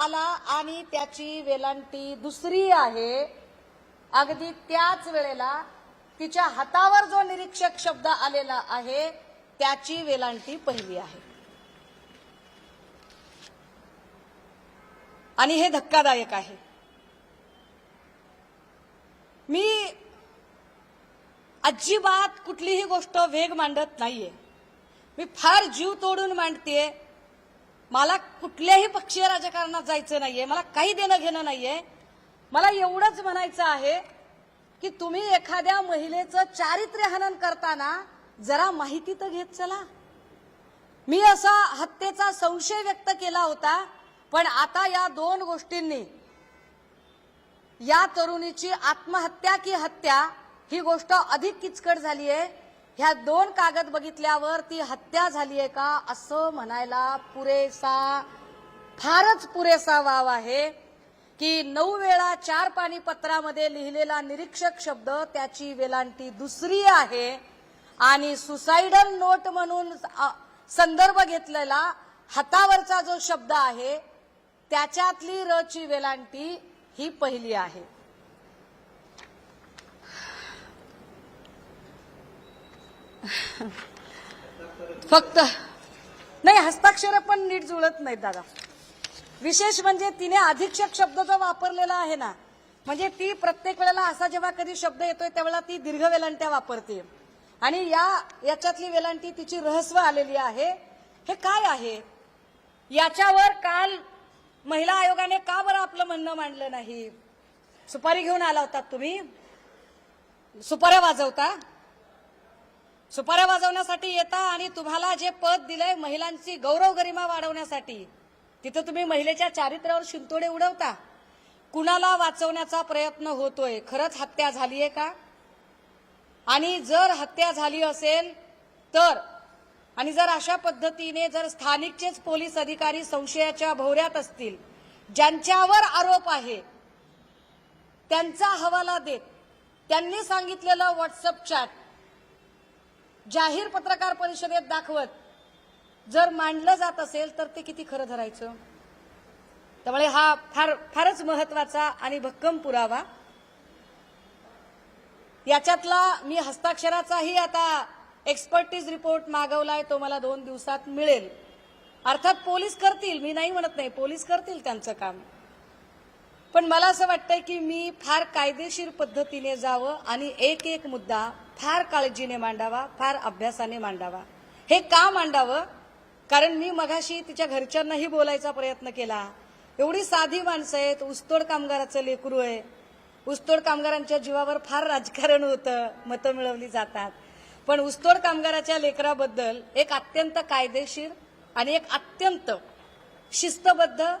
आला आणि त्याची वेलांटी दुसरी आहे. अगदी त्याच वेळेला तिच्या हातावर जो निरीक्षक शब्द आलेला आहे त्याची वेलांटी पहिली आहे. आणि हे धक्कादायक आहे. मी अजिबात कुठलीही गोष्ट वेग मांडत नाहीये. मी फार जीव तोडून मांडतेय. मला कुठल्याही पक्षीय राजकारणात जायचं नाहीये मला काही देणं घेणं नाहीये. मला एवढंच म्हणायचं आहे की तुम्ही एखाद्या महिलेचं चारित्र्य हनन करताना जरा माहिती तर घेत चला. मी असा हत्येचा संशय व्यक्त केला होता पण आता या दोन गोष्टींनी या तरुणीची आत्महत्या की हत्या ही गोष्ट अधिक किचकट झाली आहे ह्या दोन कागद बघितल्यावर ती हत्या झाली आहे का असं म्हणायला पुरेसा फारच पुरेसा वाव आहे की नऊ वेळा चार पाणी पत्रामध्ये लिहिलेला निरीक्षक शब्द त्याची वेलांटी दुसरी आहे आणि सुसाइडल नोट म्हणून संदर्भ घेतलेला हातावरचा जो शब्द आहे त्याच्यातली रची वेलांटी ही पहिली आहे. फक्त. नाही हस्ताक्षर पण नीट जुळत नाहीत दादा. विशेष म्हणजे तिने अधीक्षक शब्द जो वापरलेला आहे ना म्हणजे ती प्रत्येक वेळेला असा जेव्हा कधी शब्द येतोय त्यावेळेला ती दीर्घ वेलांट्या वापरते. आणि या याच्यातली वेलांटी तिची रहस्व आलेली आहे. हे काय आहे? याच्यावर काल महिला आयोगाने का बरं आपलं म्हणणं मांडलं नाही? सुपारी घेऊन आला होता तुम्ही? सुपाऱ्या वाजवता? सुपाऱ्या वाजवण्यासाठी येता आणि तुम्हाला जे पद दिलंय महिलांची गौरव गरिमा वाढवण्यासाठी तिथं तुम्ही महिलेच्या चारित्र्यावर शिंतोडे उडवता. कुणाला वाचवण्याचा प्रयत्न होतोय? खरंच हत्या झालीय का? आणि जर हत्या झाली असेल तर आणि जर अशा पद्धतीने जर स्थानिकचेच पोलीस अधिकारी संशयाच्या भोवऱ्यात असतील ज्यांच्यावर आरोप आहे त्यांचा हवाला देत त्यांनी सांगितलेलं व्हॉट्सअप चॅट जाहीर पत्रकार परिषदेत दाखवत जर मांडलं जात असेल तर ते किती खरं धरायचं? त्यामुळे हा फार फारच महत्त्वाचा आणि भक्कम पुरावा. याच्यातला मी हस्ताक्षराचाही आता एक्सपर्टीज रिपोर्ट मागवलाय तो मला दोन दिवसात मिळेल. अर्थात पोलीस करतील मी नाही म्हणत नाही पोलीस करतील त्यांचं काम. पण मला असं वाटतंय की मी फार कायदेशीर पद्धतीने जावं आणि एक एक मुद्दा फार काळजीने मांडावा फार अभ्यासाने मांडावा. हे का मांडावं? कारण मी मगाशी तिच्या घरच्यांनाही बोलायचा प्रयत्न केला. एवढी साधी माणसं आहेत ऊसतोड कामगाराचं लेकरू आहे. ऊसतोड कामगारांच्या जीवावर फार राजकारण होतं मतं मिळवली जातात. पण ऊसतोड कामगाराच्या लेकराबद्दल एक अत्यंत कायदेशीर आणि एक अत्यंत शिस्तबद्ध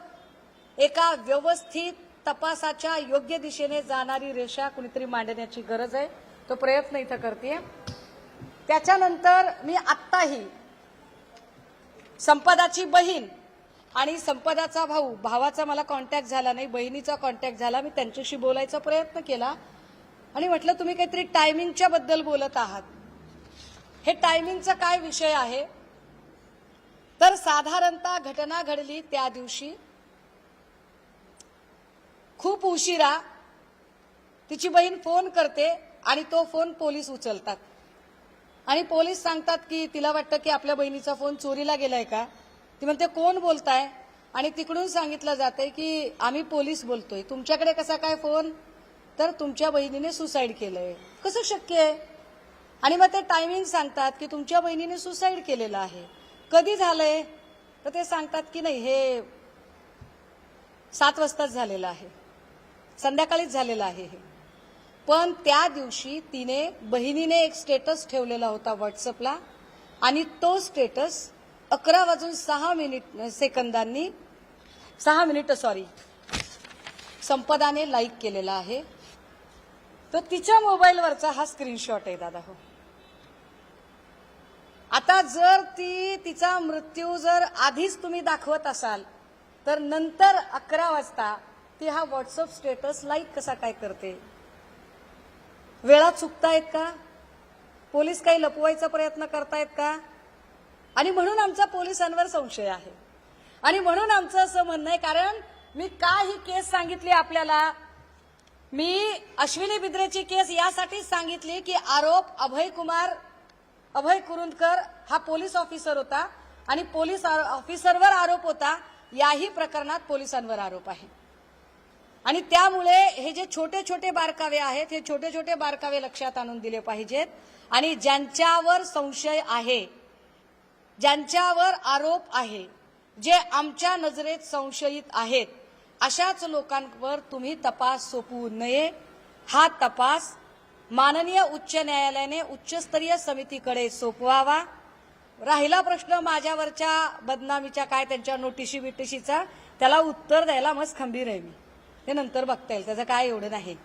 एका व्यवस्थित तपासाच्या योग्य दिशेने जाणारी रेषा कुणीतरी मांडण्याची गरज आहे. तो प्रयत्न इथं करते त्याच्यानंतर मी आत्ताही संपदाची बहीण आणि संपदाचा भाऊ भावाचा मला कॉन्टॅक्ट झाला नाही बहिणीचा कॉन्टॅक्ट झाला मी त्यांच्याशी बोलायचा प्रयत्न केला. आणि म्हटलं तुम्ही काहीतरी टायमिंगच्या बद्दल बोलत आहात. हे टायमिंगचा काय विषय आहे? तर साधारणतः घटना घडली त्या दिवशी. खूप उशिरा तिची बहीण फोन करते आणि तो फोन पोलीस उचलतात. आणि पोलीस सांगतात की तिला वाटतं की आपल्या बहिणीचा फोन चोरीला गेलाय का? ती म्हणते कोण बोलताय? आणि तिकडून सांगितलं जाते की आम्ही पोलीस बोलतोय. तुमच्याकडे कसा काय फोन? तर तुमच्या बहिणीने सुसाईड केलंय. कसं शक्य आहे? आणि मग ते टायमिंग सांगतात की तुमच्या बहिणीने सुसाईड केलेलं आहे. कधी झालंय? तर ते सांगतात की नाही हे सात वाजताच झालेलं आहे. संध्याकाळीच झालेलं आहे हे. पण त्या दिवशी तिने बहिणीने एक स्टेटस ठेवलेला होता व्हॉट्सअपला आणि तो स्टेटस अकरा वाजून सहा मिनिट सेकंदांनी सहा मिनिट सॉरी संपदाने लाईक केलेला आहे. तर तिच्या मोबाईलवरचा हा स्क्रीनशॉट आहे दादा हो. आता जर ती तिचा मृत्यू जर आधीच तुम्ही दाखवत असाल तर नंतर अकरा वाजता ती हा व्हॉट्सअप स्टेटस लाईक कसा काय करते? वेळा चुकतायत का? पोलीस काही लपवायचा प्रयत्न करतायत का? आणि म्हणून आमचा पोलिसांवर संशय आहे. आणि म्हणून आमचं असं म्हणणं आहे कारण मी का ही केस सांगितली आपल्याला? मी अश्विनी बिद्रेची केस यासाठीच सांगितली की आरोप अभय कुमार अभय कुरुंदकर हा पोलीस ऑफिसर होता आणि पोलीस ऑफिसरवर आरोप होता याही प्रकरणात पोलिसांवर आरोप आहे. आणि त्यामुळे हे जे छोटे छोटे बारकावे आहेत हे छोटे छोटे बारकावे लक्षात आणून दिले पाहिजेत. आणि ज्यांच्यावर संशय आहे ज्यांच्यावर आरोप आहे जे आमच्या नजरेत संशयित आहेत अशाच लोकांवर तुम्ही तपास सोपवू नये. हा तपास माननीय उच्च न्यायालयाने उच्चस्तरीय समितीकडे सोपवावा. राहिला प्रश्न माझ्यावरच्या बदनामीच्या काय त्यांच्या नोटिशी बिटिशीचा त्याला उत्तर द्यायला मस्त खंबीर आहे मी. ते नंतर बघता येईल. त्याचं काय एवढं नाही.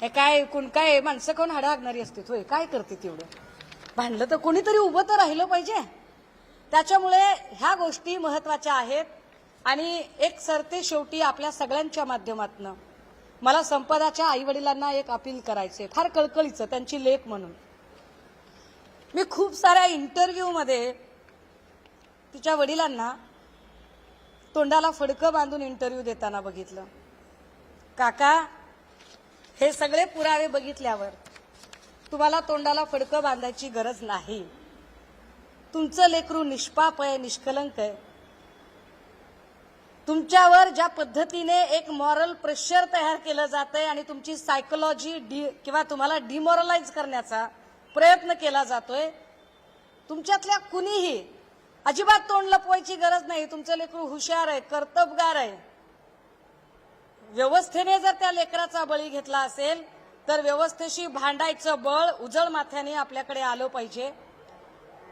हे काय कोण काय माणसं कोण हाडं हागणारी असते? होय काय करते तेवढं भांडलं तर कोणीतरी उभं तर राहिलं पाहिजे. त्याच्यामुळे ह्या गोष्टी महत्त्वाच्या आहेत. आणि एक सरते शेवटी आपल्या सगळ्यांच्या माध्यमातनं मला संपदाच्या आई वडिलांना एक अपील करायचे फार कळकळीचं त्यांची लेख म्हणून. मी खूप साऱ्या इंटरव्ह्यूमध्ये तिच्या वडिलांना तोंडाला फडकं बांधून इंटरव्ह्यू देताना बघितलं. काका हे सगळे पुरावे बघितल्यावर तुम्हाला तोंडाला फडकं बांधायची गरज नाही. तुमचं लेकरू निष्पाप आहे निष्कलंक आहे. तुमच्यावर ज्या पद्धतीने एक मॉरल प्रेशर तयार केलं जात आहे आणि तुमची सायकोलॉजी डी किंवा तुम्हाला डिमॉरलाइज करण्याचा प्रयत्न केला जातोय तुमच्यातल्या कुणीही अजिबात तोंड लपवायची गरज नाही. तुमचं लेकरू हुशार आहे कर्तबगार आहे. व्यवस्थेने जर त्या लेकराचा बळी घेतला असेल तर व्यवस्थेशी भांडायचं बळ उजळ माथ्याने आपल्याकडे आलं पाहिजे.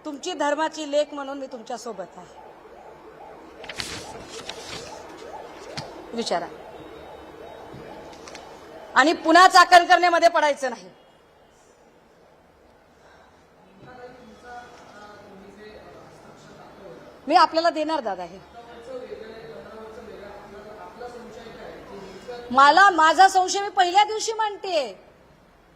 तुमची धर्माची लेख म्हणून मी तुमच्यासोबत आहे. विचारा. आणि पुन्हा चाकण करण्यामध्ये पडायचं नाही. मी आपल्याला देणार दादा हे. मला माझा संशय मी पहिल्या दिवशी म्हणते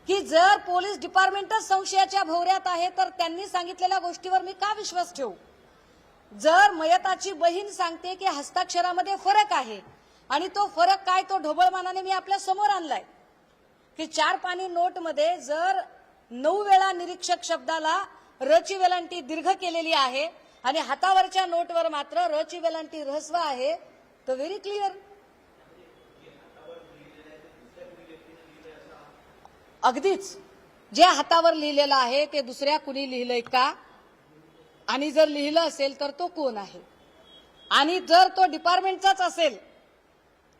की जर पोलीस डिपार्टमेंटच संशयाच्या भोवऱ्यात आहे तर त्यांनी सांगितलेल्या गोष्टीवर मी का विश्वास ठेवू? जर मयताची बहीण सांगते की हस्ताक्षरामध्ये फरक आहे आणि तो फरक काय तो ढोबळमानाने मी आपल्यासमोर आणलाय. की चार पाणी नोटमध्ये जर नऊ वेळा निरीक्षक शब्दाला रची वेलांटी दीर्घ केलेली आहे आणि हातावरच्या नोटवर मात्र रची वेलांटी रहस्व आहे तर व्हेरी क्लिअर अगदीच. जे हातावर लिहिलेलं आहे ते दुसऱ्या कुणी लिहिलंय का? आणि जर लिहिलं असेल तर तो कोण आहे? आणि जर तो डिपार्टमेंटचाच असेल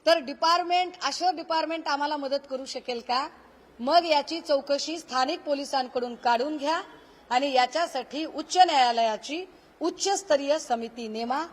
तर डिपार्टमेंट अशोर डिपार्टमेंट आम्हाला मदत करू शकेल का? मग याची चौकशी स्थानिक पोलिसांकडून काढून घ्या आणि याच्यासाठी उच्च न्यायालयाची उच्चस्तरीय समिती नेमा